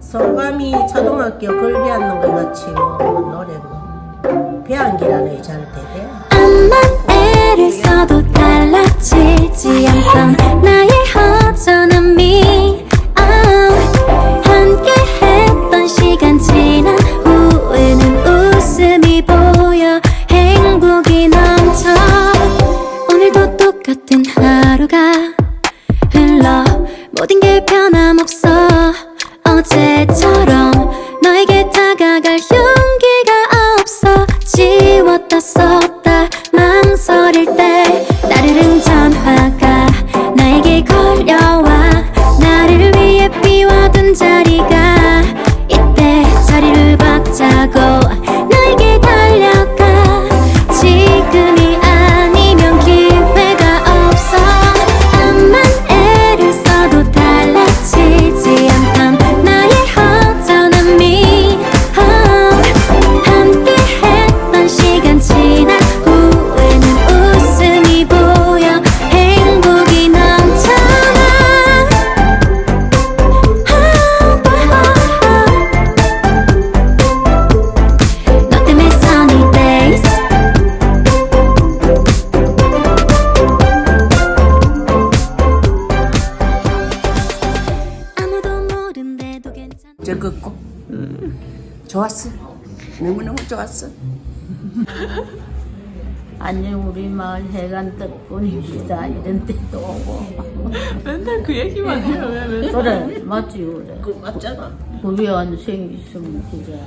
소감이 초등학교 글 배웠는 것 같이 뭐, 뭐 노래 뭐 배안기라는 잘 되대. 암만 애를 써도 지웠다 썼다. 망설일 때 따르릉 전화가 나에게 걸려와 나를 위해 비워둔 자리가 이때 자리를 박차고 즐겁고 좋았어. 너무너무 좋았어. 안녕 우리 마을 해관 덕분입니다. 이런 데도 오고. 맨날 그 얘기만 해요. 왜 맨날. 그래 맞지 그래. 그 맞잖아. 우리 안 생겼으면 그래.